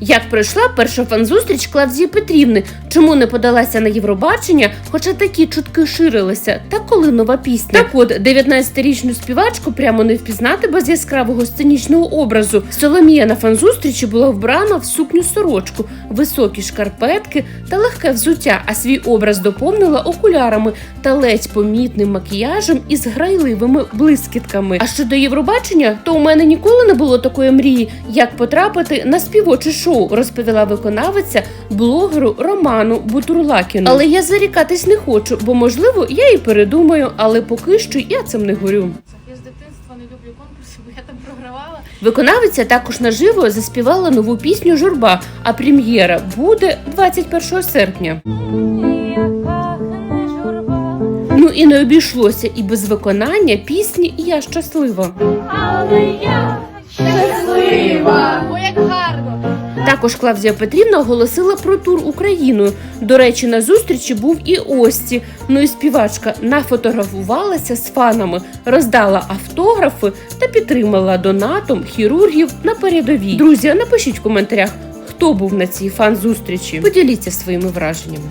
Як пройшла перша фан-зустріч Клавдії Петрівни? Чому не подалася на Євробачення? Хоча такі чутки ширилися. Та коли нова пісня? Так от 19-річну співачку прямо не впізнати без яскравого сценічного образу. Соломія на фан-зустрічі була вбрана в сукню сорочку, високі шкарпетки та легке взуття. А свій образ доповнила окулярами та ледь помітним макіяжем із грайливими блискітками. А щодо Євробачення, то у мене ніколи не було такої мрії, як потрапити на співоче шоу, розповіла виконавиця блогеру Роману Бутурлакіну. Але я зарікатись не хочу, бо можливо я і передумаю, але поки що я цим не горю. Я з дитинства не люблю конкурси, бо я там програвала. Виконавиця також наживо заспівала нову пісню Журба, а прем'єра буде 21 серпня. Ну і не обійшлося і без виконання пісні Я щаслива. О, як гарно! Також Клавдія Петрівна оголосила про тур Україною. До речі, на зустрічі був і Ості. Ну і співачка нафотографувалася з фанами, роздала автографи та підтримала донатом хірургів на передовій. Друзі, напишіть в коментарях, хто був на цій фан-зустрічі. Поділіться своїми враженнями.